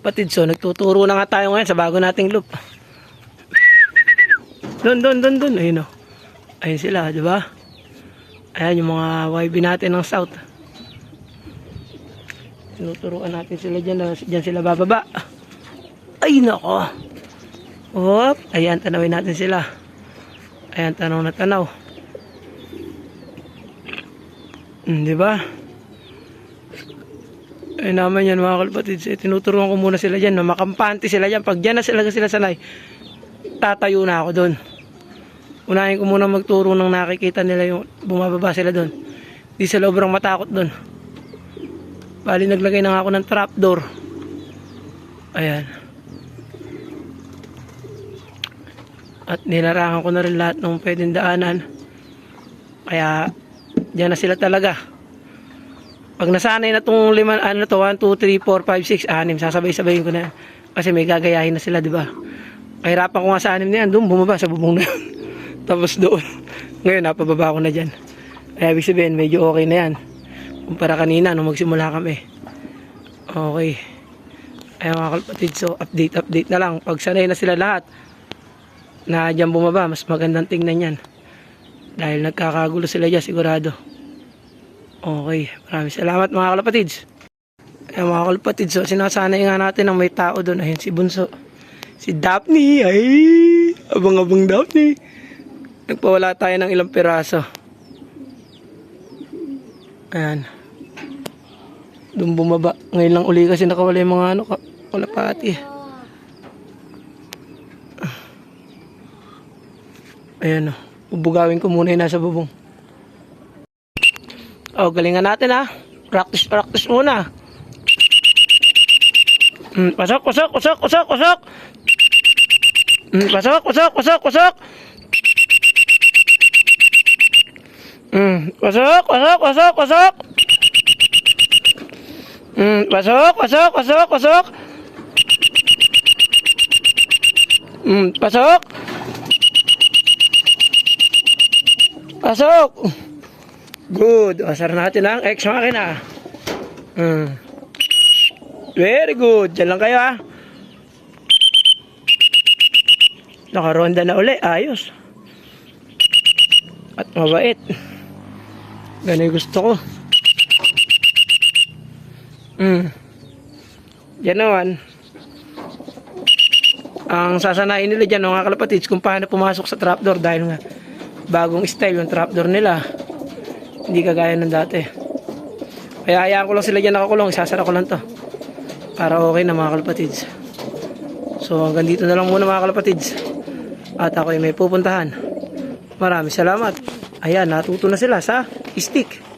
Kapatid, so nagtuturo na nga tayo ngayon sa bago nating loop. Doon, doon, doon, doon. Ayun o. Ayun sila, di ba? Ayan yung mga YB natin ng South. Tinuturuan natin sila dyan. na Dyan sila bababa. Ay, nako. Hop. Ayan, tanawin natin sila. Ayan, tanaw na tanaw. Hmm, di ba? Ay naman yan mga kalpatid. Eh, tinuturuan ko muna sila dyan. Makampante sila dyan. Pag dyan na sila sila sanay, tatayo na ako doon. Unahin ko muna magturo nang nakikita nila yung bumababa sila doon. Di sila obrang matakot doon. Bali naglagay na ako ng trapdoor. Ayan. At nilarangan ko na rin lahat ng pwedeng daanan. Kaya, dyan na sila talaga. Pag nasanay na itong lima, ano to, 1, 2, 3, 4, 5, 6, 6, sasabay-sabayin ko na. Kasi may gagayahin na sila, di ba? Kahirapan ko nga sa anim na yan, doon bumaba sa bubong na. Tapos doon. Ngayon, napababa ko na dyan. Kaya ibig sabihin, medyo okay na yan. Kumpara kanina, nung magsimula kami. Okay. Ayun mga kalpatid, so update, update na lang. Pag sanay na sila lahat, na dyan bumaba, mas magandang tingnan yan. Dahil nagkakagulo sila dyan, sigurado. Okay, maraming salamat mga kalapatids. Ayun mga kalapatids, so sinasanay nga natin ng may tao doon. Ayun si Bunso. Si Daphne, ay, abang-abang Daphne. Nagpawala tayo ng ilang piraso. Ayan. Doon bumaba. Ngayon lang uli kasi nakawala yung mga ano, ka- kalapati. Ayan o. Bubugawin ko muna yung nasa bubong. Oh, galingan natin ha. Practice, practice muna. Mm, pasok, pasok, pasok, pasok, pasok. Mm, pasok, pasok, pasok, pasok. Mm, pasok, pasok, pasok, pasok. Mm, pasok, pasok, pasok, pasok. Mm, pasok. Pasok. Good. Asar natin ang ex makina. Mm. Very good. Diyan lang kayo ah. Nakaronda na uli. Ayos. At mabait. Ganun gusto ko. Mm. Yan naman. Ang sasanayin nila dyan, mga kalapatids, kung paano pumasok sa trapdoor dahil nga bagong style yung trapdoor nila. Hindi kagaya ng dati. Kaya hayaan ko lang sila dyan nakakulong. Isasara ko lang to. Para okay na mga kalapatids. So hanggang dito na lang muna mga kalapatids. At ako ay may pupuntahan. Maraming salamat. Ayan, natuto na sila sa stick.